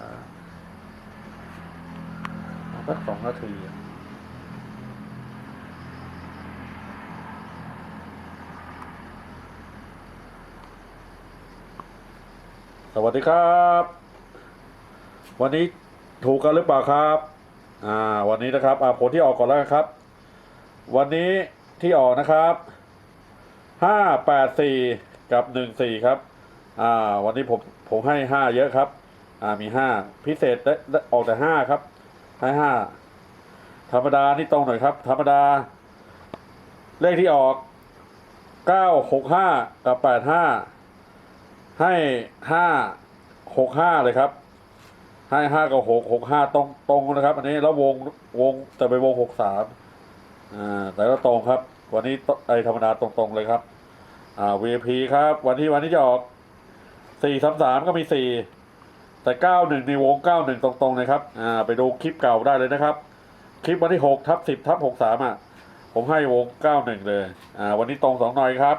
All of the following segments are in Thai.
อ่าเอาสักสองนาทีอสวัสดีครับ วันนี้ถูกกันหรือเปล่าครับ อ่า วันนี้นะครับ อ่าผลที่ออกก่อนแล้วครับ วันนี้ที่ออกนะครับห้าแปดสี่กับหนึ่งสี่ครับ อ่า วันนี้ผมผมให้ห้าเยอะครับ อ่ามีห้าพิเศษได้ได้ออกแต่ห้าครับให้ห้าธรรมดานี่ตรงหน่อยครับ ธรรมดา เลขที่ออกเก้าหกห้ากับแปดห้าให้ห้าหกห้าเลยครับ ให้ห้ากับหกหกห้าตรงตรงนะครับ อันนี้แล้ววงวงแต่ไปวงหกสามอ่าแต่ก็ตรงครับ วันนี้ไอธรรมดาตรงๆเลยครับอ่า VIP ครับ วันที่วันที่จะออกสี่สามสามก็มีสี่ แต่เก้าหนึ่งในวงเก้าหนึ่งตรงๆเลยครับอ่าไปดูคลิปเก่าได้เลยนะครับ คลิปวันที่หกทับสิบทับหกสามอะผมให้วงเก้าหนึ่งเลยอ่าวันนี้ตรงสองหน่อยครับ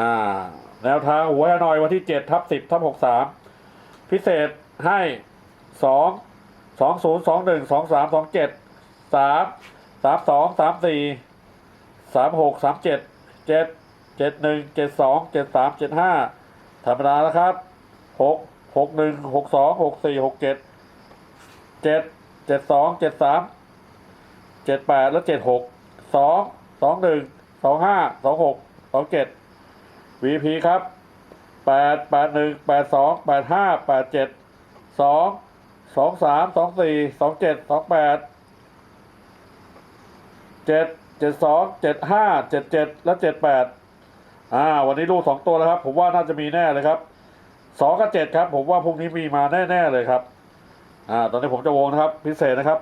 อ่าแนวทางหัวหน่อยวันที่เจ็ดทับสิบทับหกสามพิเศษให้สองสองศูนย์สองหนึ่งสองสามสองเจ็ดสามสามสองสามสี่สามหกสามเจ็ดเจ็ดเจ็ดหนึ่งเจ็ดสองเจ็ดสามเจ็ดห้าธรรมดาแล้วครับหก หกหนึ่งหกสองหกสี่หกเจ็ดเจ็ดเจ็ดสองเจ็ดสามเจ็ดแปดแล้วเจ็ดหกสองสองหนึ่งสองห้าสองหกสองเจ็ด VP ครับแปดแปดหนึ่งแปดสองแปดห้าแปดเจ็ดสองสองสามสองสี่สองเจ็ดสองแปดเจ็ดเจ็ดสองเจ็ดห้าเจ็ดเจ็ดและเจ็ดแปดอ่า วันนี้ลูกสองตัวแล้วครับ ผมว่าน่าจะมีแน่เลยครับ สองกับเจ็ดครับ ผมว่าพรุ่งนี้มีมาแน่ ๆ เลยครับ อ่า ตอนนี้ผมจะวงนะครับ พิเศษนะครับ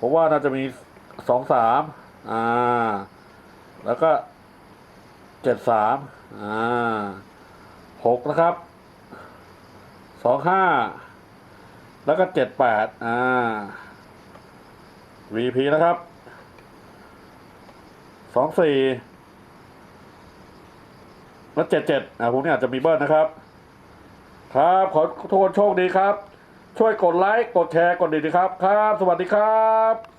ผมว่าน่าจะมีสองสามอ่า แล้วก็เจ็ดสามอ่าหกนะครับสองห้าแล้วก็เจ็ดแปดอ่า VP นะครับสองสี่แล้วเจ็ดเจ็ดอ่าพวกนี้อาจจะมีเบิ้ลนะครับ ครับ ขอโทษโชคดีครับ ช่วยกดไลค์ กดแชร์ กดดีดีครับ ครับ สวัสดีครับ